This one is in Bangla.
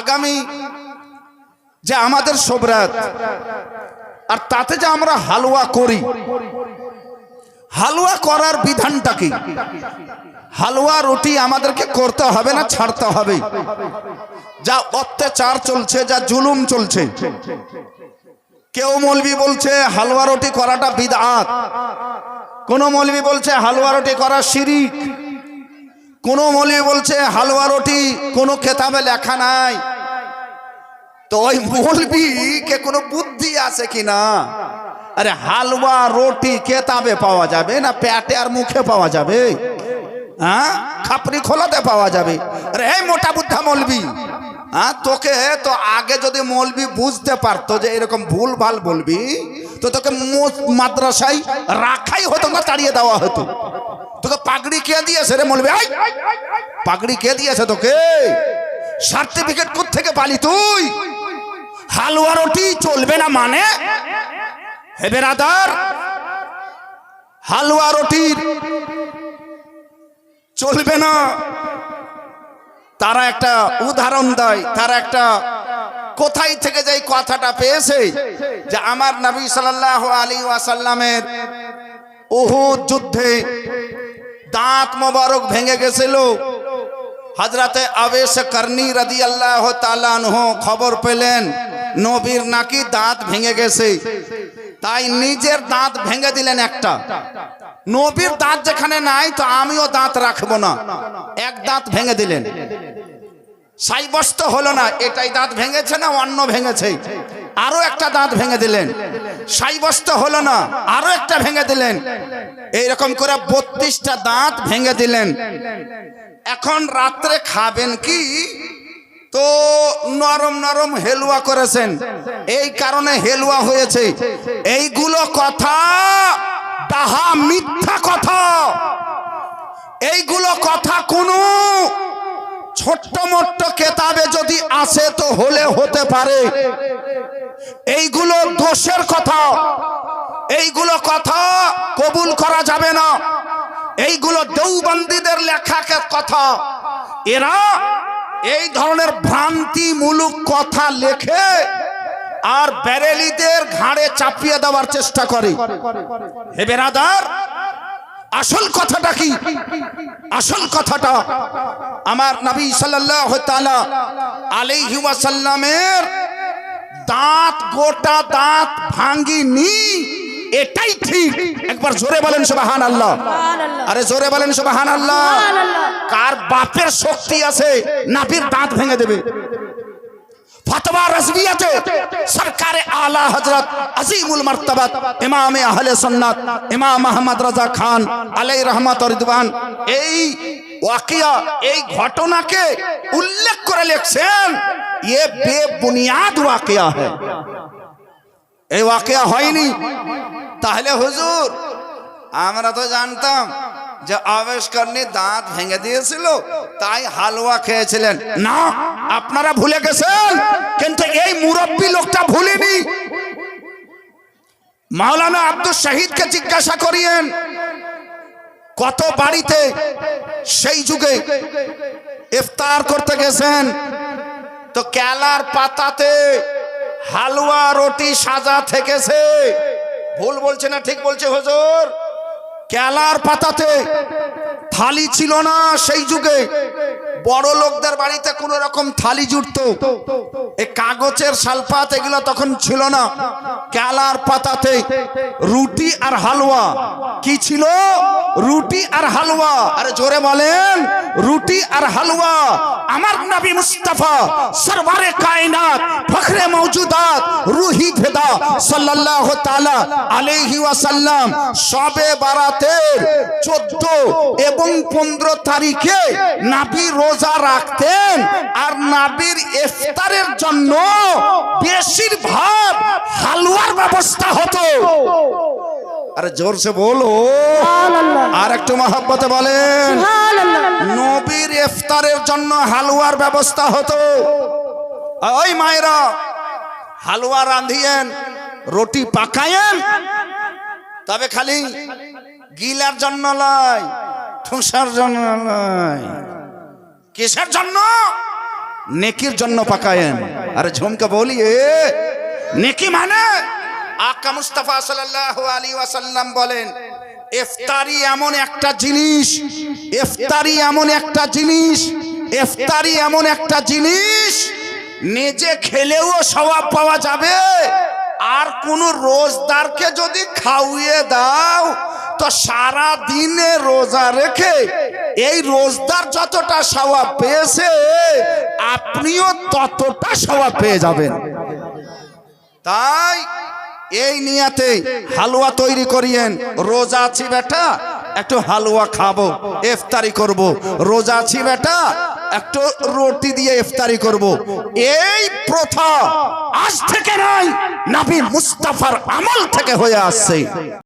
আগামী যে আমাদের সবরাত, আর তাতে যে আমরা হালুয়া করি, হালুয়া করার বিধানটা কি? হালুয়া রুটি আমাদেরকে করতে হবে না ছাড়তে হবে? যা অত্যাচার চলছে, যা জুলুম চলছে। কেউ মলবি বলছে, হালুয়া রুটি করাটা বিদআত কোন মলবি বলছে, হালুয়া রুটি করা শিরিক। কোন মৌলবি বলছে, হালুয়া রুটি, কোনো খেতাবে লেখা নাই। তো ওই মৌলবি কে কোনো বুদ্ধি আছে কি না? আরে হালুয়া রুটি কেতাবে পাওয়া যাবে না পেটে আর মুখে পাওয়া যাবে? হ্যাঁ? খাপড়ি খোলাতে পাওয়া যাবে। আরে এই মোটা বুদ্ধা মলবি হ্যাঁ তোকে তো আগে যদি মলবি বুঝতে পারতো যে এরকম ভুল ভালো বলবি, তো তোকে মাদ্রাসায় রাখাই হতো না, তাড়িয়ে দেওয়া হতো। পাগড়ি কে দিয়েছে রে আই! পাগড়ি কে দিয়েছে তোকে? সার্টিফিকেট কোথ থেকে পালি তুই? হালুয়া রুটি চলবে না মানে? হে বেরাদার, হালুয়া রুটির চলবে না। তারা একটা উদাহরণ দেয়, তারা একটা কোথায় থেকে যে কথাটা পেয়েছে যে আমার নবী সাল্লাল্লাহু আলী ওয়াসাল্লামের উহুদ যুদ্ধে দাঁত মোবারক ভেঙে গেছিল। হজরতে আবেশ করনি রাদি আল্লাহ খবর পেলেন, নবীর নাকি দাঁত ভেঙে গেছে। তাই নিজের দাঁত ভেঙে দিলেন একটা। নবীর দাঁত যেখানে নাই, তো আমিও দাঁত রাখব না। এক দাঁত ভেঙে দিলেন। সাইবস্ত হলো না, এটাই দাঁত ভেঙেছে না অন্য ভেঙেছে? আরও একটা দাঁত ভেঙে দিলেন। সাইবস্ত হলো না, আরও একটা ভেঙে দিলেন। এইরকম করে বত্রিশটা দাঁত ভেঙে দিলেন। এখন রাত্রে খাবেন কি? তো নরম নরম হেলুয়া করেছেন। এই কারণে হেলুয়া হয়েছে। এইগুলো কথা, তাহা মিথ্যা কথা। এইগুলো কথা কোনো ছোট্ট মোট্ট কেতাবে যদি আসে তো হলে হতে পারে। এইগুলো দোষের কথা। এইগুলো কথা কবুল করা যাবে না। এইগুলো দেওবন্দীদের লেখাকে কথা। এরা এই ধরনের ভ্রান্তিমূলক কথা লেখে আর ব্যারেলিদের ঘাড়ে চাপিয়ে দেওয়ার চেষ্টা করে। হে বেরাদার আসল কথাটা কি? আসল কথাটা আমার নবী সাল্লাল্লাহু তাআলা আলাইহি ওয়াসাল্লামের দাঁত গোটা দাঁত ভাঙ্গিনি এটাই ঠিক। একবার জোরে বলেন সুবহান আল্লাহ আরে জোরে বলেন সুবহান আল্লাহ কার বাপের শক্তি আছে? নাপির দাঁত ভেঙে দেবে। ফতোয়া রজবিয়াতে সরকারে আলা হযরত আজিমুল মারতাবাত ইমাম আহলে সুন্নাত, ইমাম আহমদ রাজা খান আলাই রহমত রিদওয়ান, এই ওয়াকিয়া, এই ঘটনাকে উল্লেখ করে লিখছেন ये বেবুনিয়াদ ওয়াকিয়া है এই ওয়াকিয়া হয়নি। তাহলে হুজুর, আমরা তো জানতাম যে আবেশকরণী দাঁত ভেঙে দিয়েছিল, তাই হালুয়া খেয়েছিলেন। না আপনারা ভুলে গেছেন? কিন্তু এই মুরব্বী লোকটা ভুলেনি। মাওলানা আব্দুল শহীদকে জিজ্ঞাসা করিয়েন, কত বাড়িতে সেই যুগে ইফতার করতে গেছেন? তো কেলার পাতাতে হালুয়া রুটি সাজা থেকেছে। ভুল বলছে না ঠিক বলছে হুজুর? কেলার পাতাতে থালি ছিল না সেই যুগে। বড় লোকদের বাড়িতে কোন রকম থালি জুটতো। এই কাগজের শালপাত এগুলো তখন ছিল না। কেলার পাতাতে রুটি আর হালুয়া। কি ছিল? রুটি আর হালুয়া। আরে জোরে বলেন, রুটি আর হালুয়া। আমার নবী মুস্তাফা সরবারে কায়নাত, ফখরে মৌজুদাত রুহি ভেদা সাল্লাল্লাহু তাআলা আলাইহি ওয়াসাল্লাম সবে বারাতের 14 এবং 15 তারিখে নাবি রোজা রাখতেন আর নাবির ইফতারের জন্য বেশিরভাগ হালুয়ার ব্যবস্থা হতো। আরে জোরসে বলো। আর একটু মহব্বতে বলেন। নবীর ইফতারের জন্য হালুয়ার ব্যবস্থা হতো। ওই মায়েরা হালুয়া রাঁধিয়েন রুটি পাকায়েন তবে খালি গিলার জন্য নয় ঠুসার জন্য নয়। কিসের জন্য? নেকির জন্য পাকায়েন। আরে ঝুমকে বলি নেকি মানে? আকা মুস্তাফা সাল্লাল্লাহু আলাইহি ওয়াসাল্লাম বলেন ইফতারি এমন একটা জিনিস ইফতারি এমন একটা জিনিস ইফতারি এমন একটা জিনিস নিজে খেলেও সওয়াব পাওয়া যাবে। আর কোন রোজদারকে যদি খাওয়িয়ে দাও তো সারা দিনে রোজা রেখে এই রোজদার যতটা সওয়াব পেয়েছে, আপনিও ততটা সওয়াব পেয়ে যাবেন। তাই এই নিয়াতে হালুয়া তৈরি করিয়েন। রোজা আছি বেটা, একটু হালুয়া খাব, ইফতারি করব। রোজা আছি বেটা, একটু রুটি দিয়ে ইফতারি করব। এই প্রথা আজ থেকে নয় নবী মুস্তাফার আমল থেকে হয়ে আসছে।